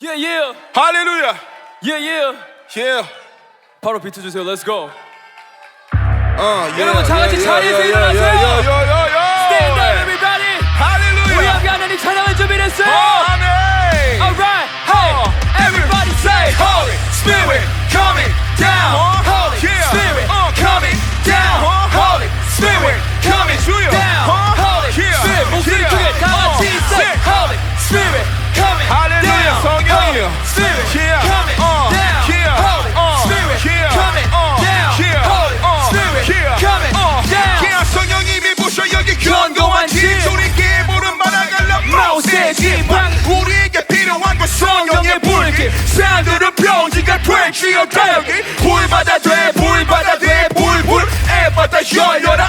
Yeah, yeah, 할렐루야. yeah, yeah. Yeah. 바로 비트 주세요. Let's go. 어, yeah, 여러분, 다 같이 yeah, 자리에서 yeah, 일어나세요. yeah, yeah, yeah, yeah, yeah. Stand up, everybody. 우리 할렐루야. 함께 하나님 찬양을 준비했어요. 아멘. Alright, hey, everybody say Holy Spirit coming down. Holy Yeah. Spirit Uh, coming down. Holy Spirit coming 주여. down. Uh, Holy yeah. Spirit 목소리 Yeah. 크게 다 같이 Uh, say sing. Holy Spirit Uh, Uh, yeah. coming Uh, down. yeah. Holy Uh, Spirit yeah. coming Uh, down. yeah, 성령님이 부셔 여기 견고한 집. 집 소리께 모른 바라갈라 모세 지팡. 우리에게 필요한 건 성령의 불길 사람들은 병지가 될지어다 여기 불 받아 돼 불 받아 돼 불 불 애 받아 열려라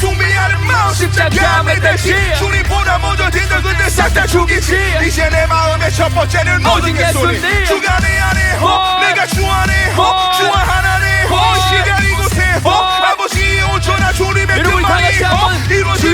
숭배하는 마음 십자가 매달지 주님보다 먼저 된다 근데 싹 다 죽이지 이제 내 마음의 첫 번째는 모든 게 소리. 주가 내 안에 호 호. 내가 주 안에 호 호. 주와 하나님 호 호. 시간 이곳에 호 호. 아버지 온전한 주님의 뜻만이 호 이루어지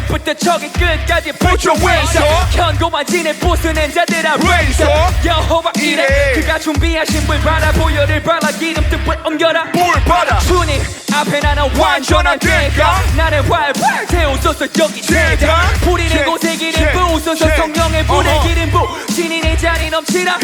끝부터 저기 끝까지 Put your wings up. 견고한 진에 부수는 자들아 Raise up. 여호와 이래. 그가 준비하신 불 받아 보혈을 발라 기름 뜻을 옮겨라 물 받아 주님 앞에 나는 완전한 대가. 나는 활활 태우소서 여기 제가. 제- 곳에 기름 제- 성령의 불에. 기름 부 신인의 자리 넘치라.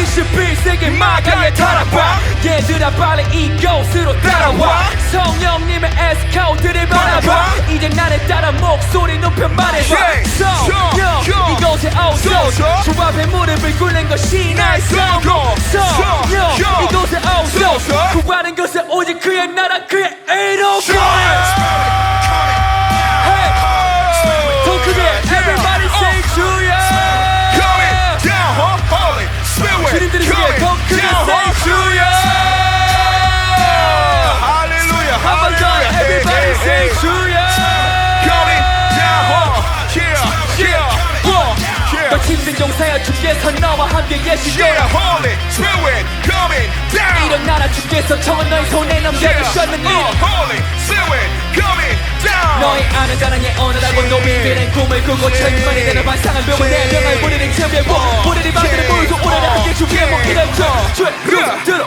이시 필세계 마가에 타라봐. 얘들아 빨리 이곳으로 따라와. 성령님의 에스카우트를 바라봐. 이제 나를 따라 목소리 높여 말해봐. 예, 성령 성, 이곳에 오소서. 성, 주 앞에 무릎을 꿇는 것이 나의 성공. 성령 성, 이곳에 오소서. 성. 구하는 것은 오직 그의 not a creator. Sure. 용사여 주께서 너와 함께 계시고 Yeah, Holy Spirit coming down. 일어나라 주께서 청은 너의 손에 Yeah, 넘겨주셨느니 uh, Holy Spirit coming down. 너의 아는 자는 예언을 노비들은 꿈을 꾸고 천만이 되는 반상을 배워 내 명을 부리는 참여고 우리를 만드는 모두 오늘 함께 주께 그 들어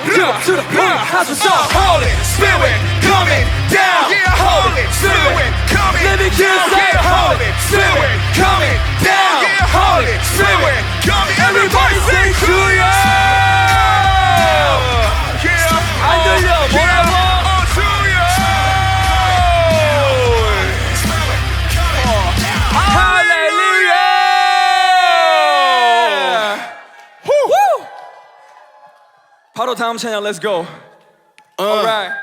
하소서 Holy Spirit coming down. Yeah, Holy Spirit coming down. Yeah, Holy Spirit coming down. Yeah, Holy 다음 찬양 Let's go Alright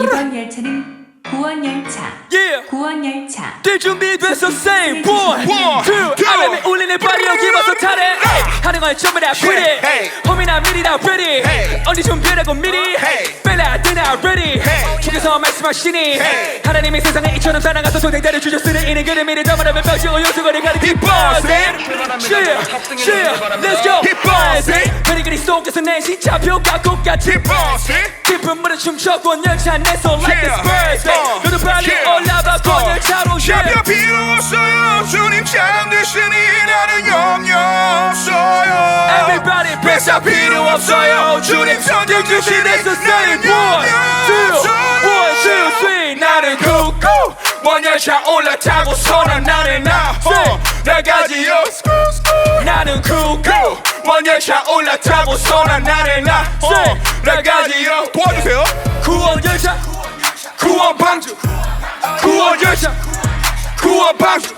이번 열차는 구원 열차. Yeah. 구원 열차. 뛸 준비 됐어 say one One, two 울리는 발이 여기 와서 타래 하는 걸 전부 다 pretty. Hey. 홈이나 미리 다 ready Hey. 언니 준비라고 미리. Hey. 빨라 뜨나 ready 주께서 말씀하시니. 하나님의 세상에 이처럼 사랑하서 소생자를 주셨으니 이는 그를 미리 요소거리 가는 Keep 뒷버스 buzzing. Yeah Yeah Let's go. Keep buzzing. 그리 그리 속에서 내 똑같이 Keep bossing. 깊은 물에 춤춰 권열차 내손 like this birthday. 너도 빨리. 올라봐 권열차로 샤뼈 yeah 필요 없어요 주님 잠드시니 나는 영영 없어요. Everybody 뱃사 필요 없어요. 주님 선택 주시니 나는 영영 One, two, three. 나는 구구 원열차 올라타고 선한 나는 나. 나가지요 나는 구구 원열차 올라타고 선한 나는 나. 나가지요 도와주세요 구원 열차 구원 방주 구원 열차 구원 방주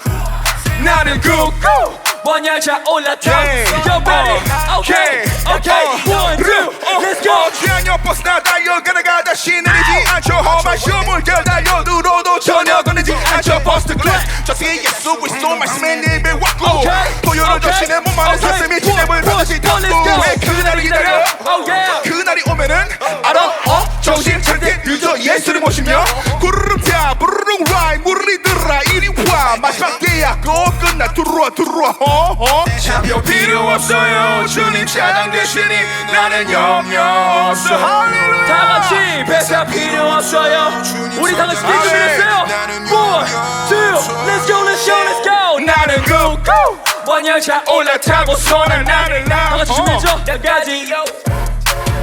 나는 구구 원열차 올라타 Okay. You ready? Okay Okay. One two Let's go. 취향 버스 나 달려가다 가 다. 시 내리지 않죠. 험한 춤을 달려 누로도 전혀 거리지 않죠. 버스트 클래스 저승의 예수 그리스도 말씀에 내 입에 왔고. Okay. 보여줘 Okay. 신의 몸만은. 사슴이 진eb을 반드시 go. 왜 그날을 기다려? Oh 그날이 오면은 알아? 어? 정신 차리게 늦어 예수를 모시며 구르릉 타 부르릉 라이 무리 들라 이리 와. 마지막 계약 꼭 들어와 들어와. 어어? 참여 필요 없어요. 주님 차장 대신이 나는 염려 없어. 할렐루야. 다 같이 배사 필요 없어요. 우리 다 같이. 기도했어요. One two Let's go Let's go Let's go. 나는 go go 원열차 올라타고서는 나를 나. 같이 준비해줘. 여기까지.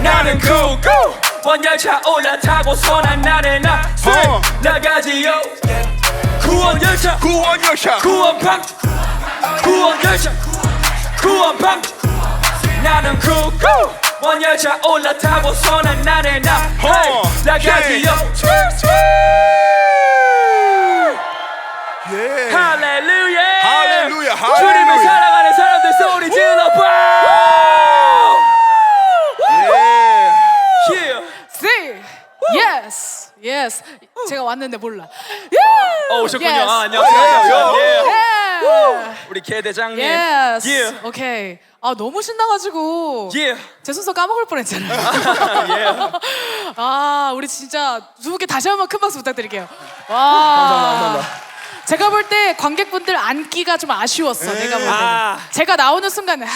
나는 go go 원열차 올라타고서 난 나를 나. 어. 나가지요 구원 열차. 구원 여샤 구원 방. 구원 열차. 구원 방. 나는 구구 원열차 올라타고서 난 나를 나. 어. 나가지요. 예. 할렐루야. 할렐루야, 주님을. 사랑하는 사람들 소리 질러봐 예. yeah. Yes, yes. 제가 왔는데 몰라. 어, 오셨군요 Yes. 아, 안녕하세요 요. 예. Yeah. 우리 개 대장님 Yes. yeah. 오케이. 아 너무 신나가지고 yeah. 제 순서 까먹을 뻔했잖아요. yeah. 아 우리 진짜 두 분께 다시 한 번 큰 박수 부탁드릴게요. 와. 감사합니다. 제가 볼 때 관객분들 앉기가 좀 아쉬웠어. 내가 볼 때. 아. 제가 나오는 순간 아,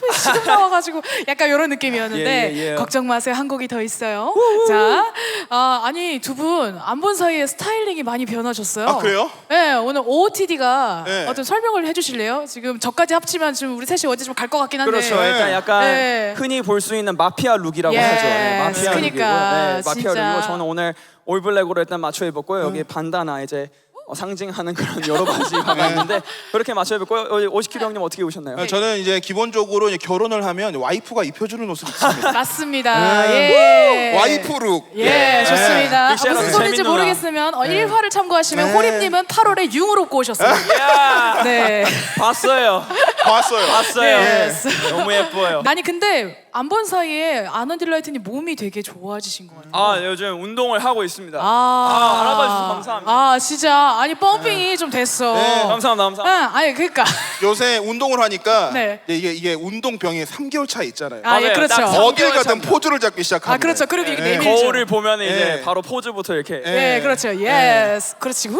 또 지금 나와가지고 약간 이런 느낌이었는데 예, 예, 예. 걱정 마세요. 한 곡이 더 있어요. 자, 아, 아니 두 분 안 본 사이에 스타일링이 많이 변하셨어요. 아, 그래요? 네, 오늘 OOTD가 네. 어떤 설명을 해주실래요? 지금 저까지 합치면 지금 우리 셋이 어디 좀 갈 것 같긴 한데. 그렇죠. 일단 약간 네. 흔히 볼 수 있는 마피아 룩이라고 Yes. 하죠. 네, 마피아 그러니까, 룩이고, 네, 마피아 진짜. 룩이고 저는 오늘 올블랙으로 일단 맞춰 입었고요. 여기 반다나 이제 어, 상징하는 그런 여러 가지 가봤는데 그렇게 맞춰 입었고요. 어, 오시키로 형님 어떻게 입으셨나요? 어, 저는 이제 기본적으로 이제 결혼을 하면 와이프가 입혀주는 옷을 입습니다. 맞습니다. 네. 예. 와이프룩. 예, 좋습니다. 빅샤로 아, 무슨 소리인지 재밌는 모르겠으면 어, 1화를 참고하시면 네. 호림님은 8월에 융으로. 야 네. 봤어요. 봤어요. 봤어요. Yes. 너무 예뻐요. 아니 근데 안 본 사이에 아너딜라이트님 몸이 되게 좋아지신 것 같아요. 아 요즘 운동을 하고 있습니다. 아, 아, 알아봐 주셔서 감사합니다. 아 진짜 아니 펌핑이 좀 됐어. 네. 감사합니다. 응, 감사합니다. 아니 그러니까 요새 운동을 하니까 네. 이게 이게 운동병이 3개월 차 있잖아요. 아 예 맞아요. 그렇죠. 딱 어딜 삼개월 가든 차입니다. 포즈를 잡기 시작합니다. 아 그렇죠. 그리고 이게 네. 내밀죠. 거울을 보면 이제 네. 바로 포즈부터 이렇게. 네. 예, 그렇죠. 예스. 그렇지. 후.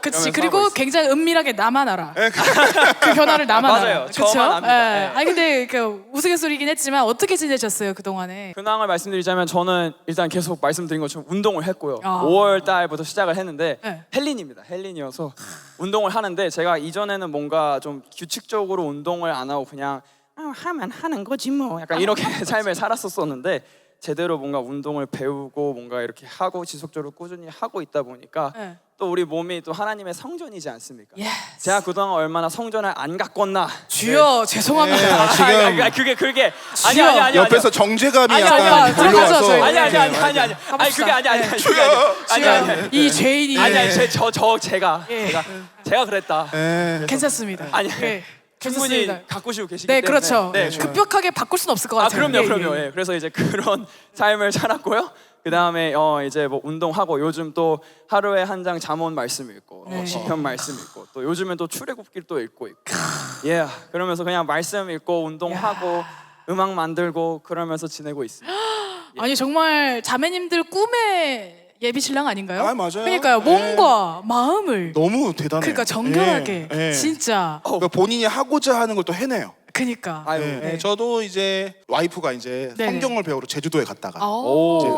그렇지. 그러면서 하고 그리고 있어요. 굉장히 은밀하게 나만 알아. 네. 그 변화를 나만 맞아요. 알아. 그렇죠? 저만 압니다. 예. 아니 근데 그 우스갯소리긴 했지만 어떻게 지내셨어요 그 동안에? 근황을 말씀드리자면 저는 일단 계속 말씀드린 것처럼 운동을 했고요. 아. 5월 달부터 시작을 했는데 네. 헬린입니다. 헬린이어서 운동을 하는데 제가 이전에는 뭔가 좀 규칙적으로 운동을 안 하고 그냥 아, 하면 하는 거지 뭐 약간 이렇게 삶을 살았었었는데 제대로 뭔가 운동을 배우고 뭔가 이렇게 하고 지속적으로 꾸준히 하고 있다 보니까 네. 또 우리 몸이 또 하나님의 성전이지 않습니까? 예스. 제가 그동안 얼마나 성전을 안 가꿨나 주여 죄송합니다. 네, 아, 지금 아니, 그게 그게 아니. 아니 아니 옆에서 정제감이 아니, 약간 아니, 아니, 걸려와서 들어가죠, 저희. 아니 아니 아니 네, 아니 아니 아니 그게 아니 아니 아니 그게 아니 아니 아니 아니 이 죄인이 아니 아니 제 저 저 제가 예. 제가 제가 그랬다. 네. 괜찮습니다. 아니 예, 충분히 괜찮습니다. 가꾸시고 계시기 네 때문에. 그렇죠. 네. 급격하게 바꿀 수는 없을 것 아 같아요. 그럼요 예, 그럼요. 예. 예. 그래서 이제 그런 삶을 살았고요. 그 다음에 어 이제 뭐 운동하고 요즘 또 하루에 한 장 잠언 말씀 읽고 또 네. 시편 말씀 읽고 또 요즘은 또 출애굽길 또 읽고 있고 예 그러면서 그냥 말씀 읽고 운동하고 음악 만들고 그러면서 지내고 있습니다. 아니 정말 자매님들 꿈의 예비 신랑 아닌가요? 아, 맞아요. 그러니까요 몸과 마음을 너무 대단해요. 그러니까 정결하게 예, 예. 진짜 그러니까 본인이 하고자 하는 걸 또 해내요. 그니까. 아유 네, 네. 저도 이제 와이프가 이제 네네. 성경을 배우러 제주도에 갔다가 오. 이제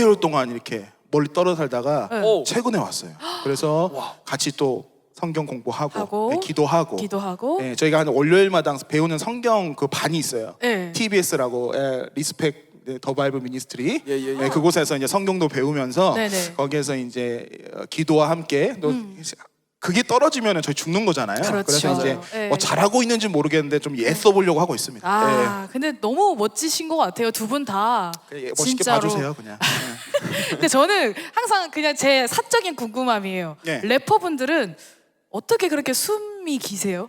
5개월 동안 이렇게 멀리 떨어 살다가 네. 오. 최근에 왔어요. 그래서 같이 또 성경 공부하고 하고, 네, 기도하고 기도하고 네, 저희가 한 월요일마다 배우는 성경 그 반이 있어요. 네. TBS라고 예, 리스펙 네, 더 바이블 미니스트리 예, 예, 예. 네, 그곳에서 이제 성경도 배우면서 네네. 거기에서 이제 어, 기도와 함께 또 그게 떨어지면 저희 죽는 거잖아요. 음. 그렇죠. 래서 이제 네. 뭐 잘하고 있는지 모르겠는데 좀 애써 보려고 하고 있습니다. 아 근데 너무 멋지신 것 같아요 두 분 다. 네. 예, 멋있게 진짜로. 봐주세요, 그냥. 네. 근데 저는 항상 그냥 제 사적인 궁금함이에요. 네. 래퍼분들은 어떻게 그렇게 숨이 기세요?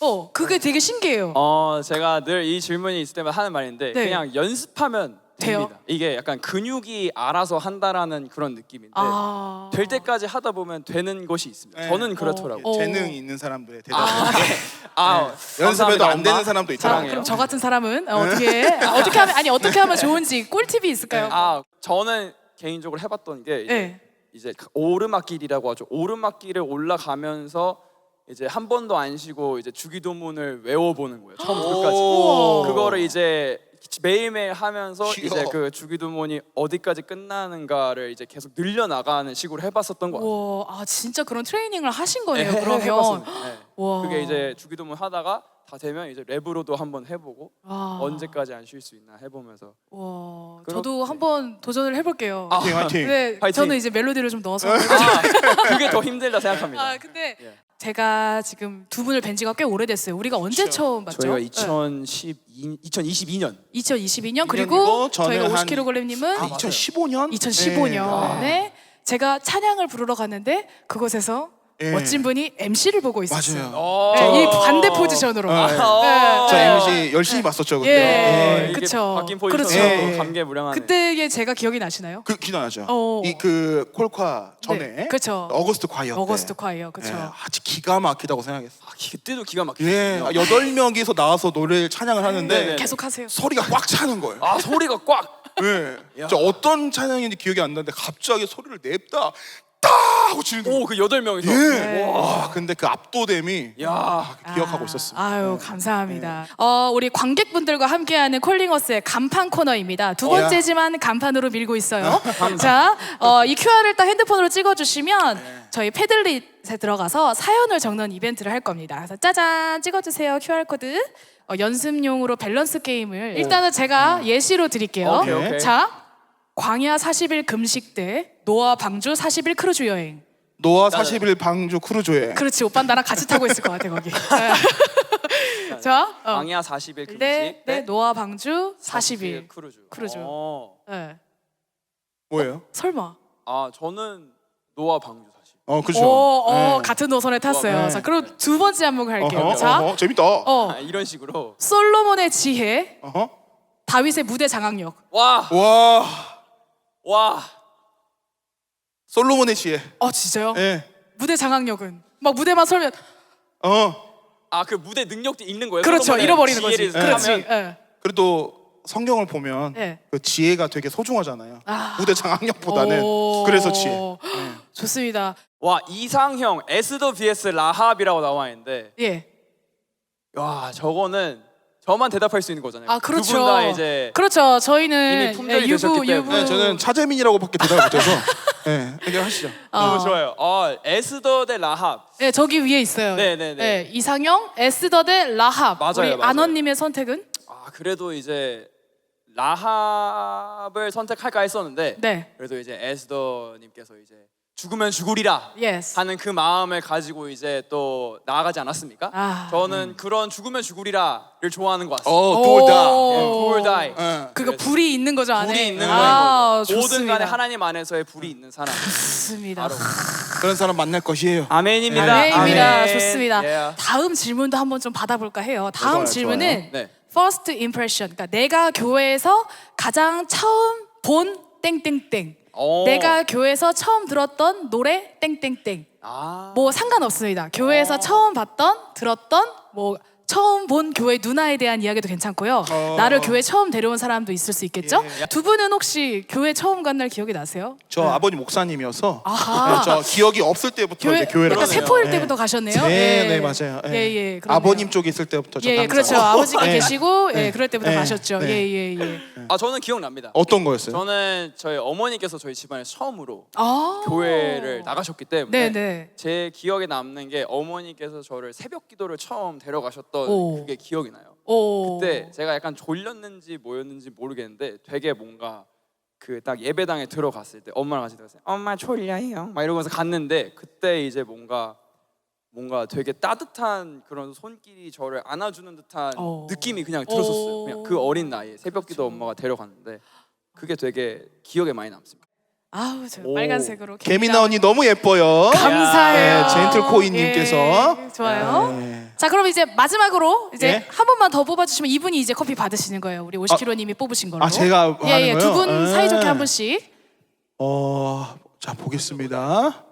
어, 그게 되게 신기해요. 어 제가 늘 이 질문이 있을 때마다 하는 말인데 네. 그냥 연습하면 돼요? 됩니다. 이게 약간 근육이 알아서 한다라는 그런 느낌인데 아. 될 때까지 하다 보면 되는 것이 있습니다. 네. 저는 그렇더라고요. 어. 재능이 있는 사람들의 대답. 아, 연습해도 감사합니다, 안 되는. 사람도 자, 있잖아요. 그럼 저 같은 사람은 어, 어떻게 아, 어떻게 하면 아니 어떻게 하면 좋은지 꿀팁이 있을까요? 아 저는 개인적으로 해봤던 게 이제, 네. 이제 그 오르막길이라고 하죠. 오르막길을 올라가면서 이제 한 번도 안 쉬고 이제 주기도문을 외워보는 거예요. 처음부터 끝까지. 우와. 그거를 이제 매일매일 하면서 귀여워. 이제 그 주기도문이 어디까지 끝나는가를 이제 계속 늘려나가는 식으로 해봤었던 것 같아요. 와, 아 진짜 그런 트레이닝을 하신 거네요. 해- 그러면. 네. 와. 그게 이제 주기도문 하다가 다 되면 이제 랩으로도 한번 해보고 와. 언제까지 안 쉴 수 있나 해보면서 와, 그렇- 저도 한번 도전을 해볼게요. 화이팅 화이팅. 네, 화이팅. 저는 이제 멜로디를 좀 넣어서. 아, 그게 더 힘들다 생각합니다. 아 근데 예. 제가 지금 두 분을 뵌 지가 꽤 오래됐어요. 우리가 언제 그렇죠. 처음 봤죠? 저희가 네. 2012, 2022년 2022년 그리고 년이고 저는 저희가 한- 50kg님은 아, 2015년? 2015년에 제가 찬양을 부르러 갔는데 그곳에서 예. 멋진 분이 MC를 보고 있었어요. 맞아요. 어. 네, 이 반대 포지션으로. 어, 네. 네. 저 네. MC 열심히 봤었죠 그때. 예. 어, 이게 그쵸. 바뀐 그렇죠. 포지션으로 예. 감개무량하네. 그때의 제가 기억이 나시나요? 그 기억나죠? 어. 이그 콜카 전에 네, 그쵸. 어거스트 과이어 때. 어거스트 콰이어, 그쵸. 예, 아주 기가 막히다고 생각했어. 아, 그때도 기가 막히네. 예, 아, 여덟 명이서 나와서 노래를 찬양을 하는데 네네. 계속 하세요. 소리가 꽉 차는 거예요. 아 소리가 꽉. 예. 저 어떤 찬양인지 기억이 안 나는데 갑자기 소리를 냅다 따 하고 거예요. 오그 여덟 명이서. 예. 와, 근데 그 압도됨이 야. 기억하고 있었습니다. 아유 감사합니다. 어, 우리 관객분들과 함께하는 콜링어스의 간판 코너입니다. 두 어, 야. 번째지만 간판으로 밀고 있어요. 자, 어, 이 QR을 딱 핸드폰으로 찍어주시면 네. 저희 패들릿에 들어가서 사연을 적는 이벤트를 할 겁니다. 그래서 짜잔 찍어주세요 QR 코드. 어, 연습용으로 밸런스 게임을 일단은 제가 예시로 드릴게요. 오케이, 오케이. 자, 광야 40일 금식 때 노아 방주 40일 크루즈 여행. 노아 40일 방주 크루즈에 그렇지 오빠 나랑 같이 타고 있을 것 같아 거기. 네. 자, 어. 광야 40일 금식. 네, 네, 노아 방주 40일. 크루즈. 크루즈. 어. 네. 뭐예요? 설마. 아 저는 노아 방주 사실. 어, 그렇죠. 오, 어, 네. 같은 노선에 탔어요. 네. 자, 그럼 두 번째 한번 갈게요. 어허, 자, 어허, 재밌다. 어, 아, 이런 식으로. 솔로몬의 지혜, 어허. 다윗의 무대 장악력. 와. 와, 와. 솔로몬의 지혜. 어, 진짜요? 예. 무대 장악력은 막 무대만 설면 어. 아 그 무대 능력도 있는 거예요. 그렇죠, 솔로몬의 잃어버리는 거지. 지혜를 그렇지. 하면 예. 그래도 성경을 보면 네. 그 지혜가 되게 소중하잖아요. 아. 무대 장악력보다는 오. 그래서 지혜. 좋습니다. 와 이상형 에스더 vs 라합이라고 나와 있는데 예. 와 저거는 저만 대답할 수 있는 거잖아요. 아, 그렇죠. 두분 다 이제 그렇죠. 저희는 이미 품절이 예, 유부 되셨기 때문에. 유부 네, 저는 차재민이라고밖에 대답을 못해서 예, 얘기하시죠. 너무 어. 좋아요. 어 에스더 대 라합. 네, 저기 위에 있어요. 네네네. 네, 이상형, 에스더 대 라합. 맞아요, 우리 맞아요. 안원님의 선택은? 아 그래도 이제 라합을 선택할까 했었는데 네. 그래도 이제 에스더님께서 이제 죽으면 죽으리라 예스. 하는 그 마음을 가지고 이제 또 나아가지 않았습니까? 아. 저는 그런 죽으면 죽으리라를 좋아하는 것 같습니다. 어, 돌다. 오. Who will die. 예. 그거 불이 있는 거죠 안에. 불이 있는 아, 거예요. 모든 좋습니다. 간에 하나님 안에서의 불이 있는 사람. 좋습니다. 바로 그런 사람 만날 것이에요. 아멘입니다. 아멘입니다. 아멘. 좋습니다. 예. 다음 질문도 한번 좀 받아볼까 해요. 다음 좋아요, 질문은 네. first impression. 그러니까 내가 교회에서 가장 처음 본 땡땡땡. 오. 내가 교회에서 처음 들었던 노래 땡땡땡. 아. 뭐 상관없습니다. 교회에서 처음 봤던, 들었던, 뭐 처음 본 교회 누나에 대한 이야기도 괜찮고요. 어. 나를 교회 처음 데려온 사람도 있을 수 있겠죠? 예. 두 분은 혹시 교회 처음 간 날 기억이 나세요? 저 아버님 목사님이어서 아하. 네, 저 기억이 없을 때부터 교회 이제 교회를 약간 갔어요. 세포일 네. 때부터 가셨네요. 네, 예. 네 맞아요. 예, 예. 그러네요. 아버님 쪽에 있을 때부터 저 예, 예, 항상 그렇죠. 아버지가 네. 계시고 예, 네. 그럴 때부터 네. 가셨죠. 네. 예, 예, 예. 아 저는 기억납니다. 어떤 거였어요? 저는 저희 어머니께서 저희 집안에 처음으로 아. 교회를 나가셨기 네, 때문에 네. 제 기억에 남는 게 어머니께서 저를 새벽 기도를 처음 데려가셨던 오. 그게 기억이 나요. 오. 그때 제가 약간 졸렸는지 뭐였는지 모르겠는데 되게 뭔가 그 딱 예배당에 들어갔을 때 엄마랑 같이 들어갔어요. 엄마 졸려요. 막 이러면서 갔는데 그때 이제 뭔가 뭔가 되게 따뜻한 그런 손길이 저를 안아주는 듯한 오. 느낌이 그냥 들었었어요. 오. 그냥 그 어린 나이에 새벽기도 엄마가 데려갔는데 그게 되게 기억에 많이 남습니다. 아우 저 오. 빨간색으로 개미나 언니 너무 예뻐요. 감사해요. 네, 젠틀코인님께서. 예, 좋아요. 네. 자 그럼 이제 마지막으로 이제 예? 한 번만 더 뽑아주시면 이분이 이제 커피 받으시는 거예요. 우리 50kg님이 뽑으신 걸로. 아, 제가 하는 예예 두분 거요? 사이좋게 예. 한 분씩. 어, 자 보겠습니다.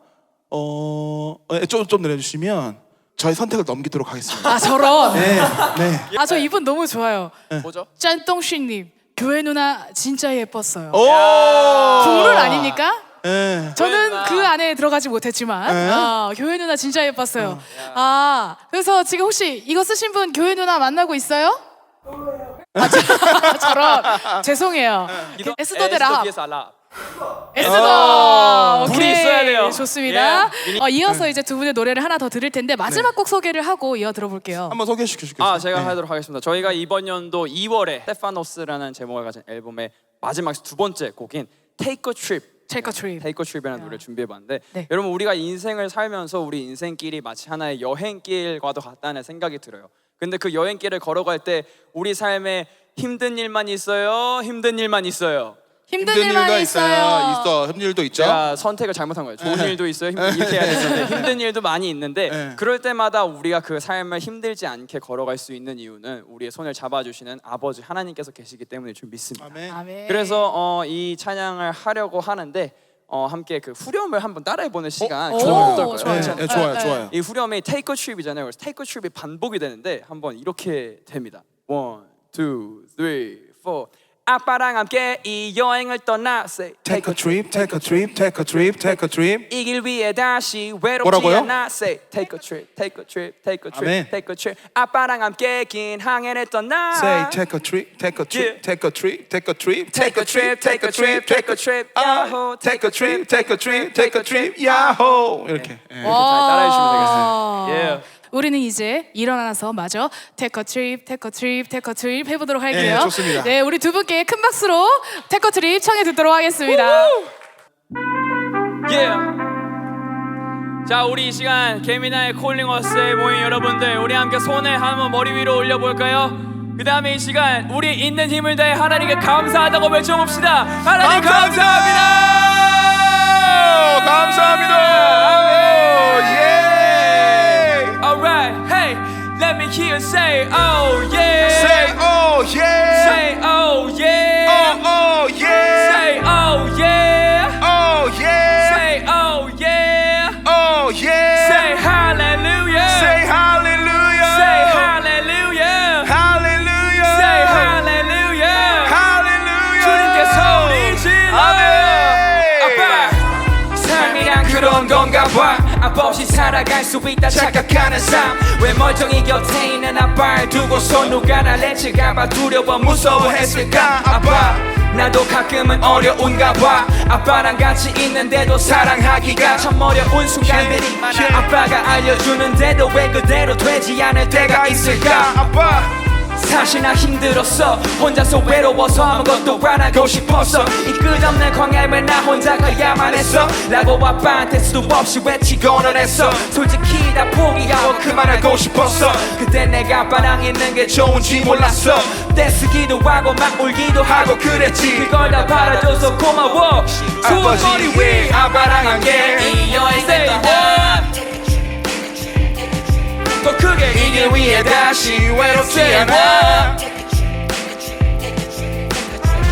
어, 좀좀 좀 내려주시면 저희 선택을 넘기도록 하겠습니다. 아 저런. 네, 네. 아 저 이분 너무 좋아요. 뭐죠? 짠똥씨님 교회 누나 진짜 예뻤어요. 오, 국룰 아닙니까? 네. 저는 누나. 그 안에 들어가지 못했지만 네. 아, 교회 누나 진짜 예뻤어요. 아 그래서 지금 혹시 이거 쓰신 분 교회 누나 만나고 있어요? 아, 저, 저런 죄송해요. 에스더데라 에스더. 에스더 불이 오케이 있어야 돼요. 좋습니다. 예. 어, 이어서 이제 두 분의 노래를 하나 더 들을 텐데 마지막 곡 소개를 하고 이어 들어볼게요. 한번 소개시켜 주겠어요? 아 제가 하도록 하겠습니다. 저희가 이번 연도 2월에 스테파노스라는 제목을 가진 앨범의 마지막 두 번째 곡인 Take a Trip Take a Trip. Take a Trip이라는 노래를 준비해봤는데 네. 여러분 우리가 인생을 살면서 우리 인생길이 마치 하나의 여행길과도 같다는 생각이 들어요. 근데 그 여행길을 걸어갈 때 우리 삶에 힘든 일만 있어요, 힘든 일만 있어요. 힘든, 힘든 일만 있어요. 있어. 힘든 일도 있죠. 제가 선택을 잘못한 거예요. 좋은 일도 있어요. 힘, 이렇게 해야 되는데 힘든 일도 많이 있는데 네. 그럴 때마다 우리가 그 삶을 힘들지 않게 걸어갈 수 있는 이유는 우리의 손을 잡아주시는 아버지 하나님께서 계시기 때문에 좀 믿습니다. 아멘. 아멘. 그래서 어, 이 찬양을 하려고 하는데 어, 함께 그 후렴을 한번 따라해보는 시간 오, 좋은 어떨까요? 좋아요. 네, 네, 좋아요, 네, 좋아요. 이 후렴이 take a trip이잖아요. 그래서 take a trip이 반복이 되는데 한번 이렇게 됩니다. One, two, three, four. 아빠랑 함께 이 여행을 떠나 say Take a trip, take a trip, take a trip, take a trip. 이 길 위에 다시 외롭지 뭐라고요? 않아 say take a trip, take a trip, take a trip, 아멘. take a trip. 아빠랑 함께 긴 항해를 떠나 Say take a trip, take a trip, Yeah. take a trip, take a trip, Take a trip, take a trip, take a trip, 아, 야호, take a trip, take a trip, take a trip, 야호 이렇게. 예. 잘 따라해주시면 와. 되겠어요. 예. 우리는 이제 일어나서 마저 take a trip, take a trip, take a trip 해보도록 할게요. 네, 좋습니다. 네, 우리 두 분께 큰 박수로 take a trip 청해 듣도록 하겠습니다. 예. 자, 우리 이 시간 개미나의 콜링어스에 모인 여러분들, 우리 함께 손을 한번 머리 위로 올려볼까요? 그 다음에 이 시간 우리 있는 힘을 다해 하나님께 감사하다고 외쳐봅시다. 하나님 감사합니다. 감사합니다. let me hear you say, oh yeah. Say oh yeah. Say oh yeah. Oh oh yeah. Say oh yeah. Oh yeah. Say oh yeah. Oh yeah. Say hallelujah. Say hallelujah. Say hallelujah. hallelujah. Say hallelujah. hallelujah. 주님께 소리 질러. 아멘. 아빠. 삶이란 그런 건가 봐. 아빠 없이 살아갈 수 있다 착각하는 삶. 왜 멀쩡히 곁에 있는 아빠를 두고서 누가 날 해칠까봐 두려워 무서워했을까 아빠. 나도 가끔은 어려운가 봐 아빠랑 같이 있는데도 사랑하기가 참 어려운 순간들이 많아 아빠가 알려주는데도 왜 그대로 되지 않을 때가 있을까 아빠. 사실 나 힘들었어. 혼자서 외로워서 아무것도 안 하고 싶었어. 이 끝없는 광야를 나 혼자 가야만 했어. 라고 아빠한테 수도 없이 외치고는 했어. 솔직히 다 포기하고 그만하고 싶었어. 그때 내가 아빠랑 있는 게 좋은지 몰랐어. 떼쓰기도 하고 막 울기도 하고 그랬지. 그걸 다 받아줘서 고마워. 소머리 위 아빠랑 함께. 이 여행을 떠나 더 크게 이길 위에 다시 외롭지 않아.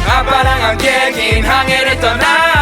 아빠랑 함께 긴 항해를 떠나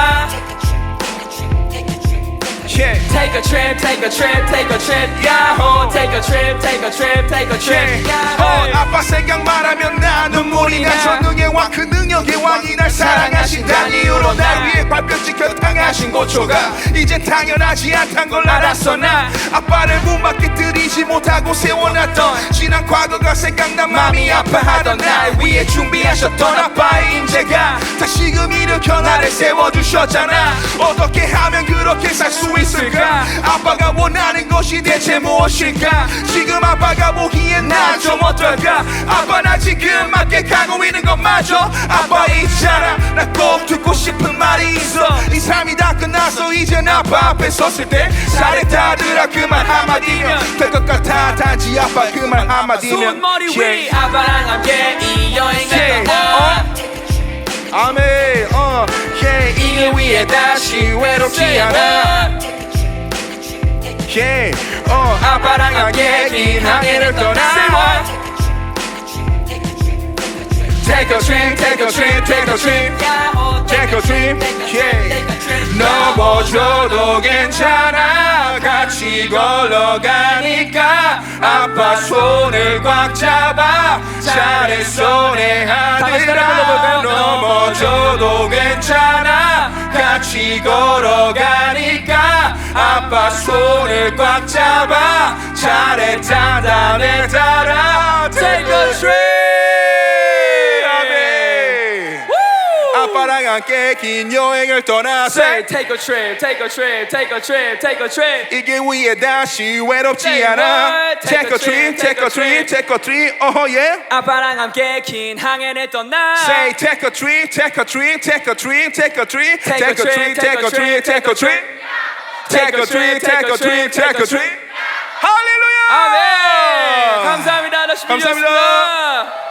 Yeah. Take a trip, take a trip, take a trip, 야호 Take a trip, take a trip, take a trip, 어, 야호 아빠 생각만 하면 나 눈물이 나. 전능의 왕 그 능력의 왕이 날 사랑하신다는 이유로 날 위해 발뼈 찍혀 당하신 고초가 이젠 당연하지 않단 걸 알았어 나? 아빠를 문 밖에 들이지 못하고 세워놨던 지난 과거가 생각나 맘이 아파하던 날 위해 준비하셨던 아빠의 인재가 다시금 일으켜 나를 세워주셨잖아. 어떻게 하면 그렇게 살 수 있 을까? 아빠가 원하는 것이 대체 무엇일까? 지금 아빠가 보기엔 나좀 어떨까? 아빠 나 지금 맞게 가고 있는 것마저 아빠 있잖아. 나 꼭 듣고 싶은 말이 있어. 이 삶이 다 끝나서 이젠 아빠 앞에 섰을 때 잘했다들아 그말 한마디면 될 것 같아. 단지 아빠 그말 한마디면 손머리 위 Yeah. 아빠랑 함께 이 Yeah. 떠나 아멘. 어. Yeah. 이 이길 위해 다시 외롭지 않아 yeah. 어, 아빠랑 함께 긴 항해를 떠나 Take a trip, take a trip, take a trip Take a trip, yeah. 넘어져도 괜찮아 같이 걸어가니까 아빠 손을 꽉 잡아 잘했어 내 아들아? 넘어져도 괜찮아 같이 걸어가니까 아빠 손을 꽉 잡아 잘했다 나를 따라 함께 긴 여행을 떠나 Say take a trip, take a trip, take a trip, take a trip. 이게 위에 다시 외롭지 Say 않아 what? Take a trip, take a trip, take a trip Oh yeah 아빠랑 함께 긴 항해를 떠나. Say take a trip, take a trip, take a trip, take a trip Take a trip, take a trip, take a trip Take a trip, take a trip, take a trip 할렐루야 아멘. 감사합니다. 아저씨 감사합니다. 빌렸습니다.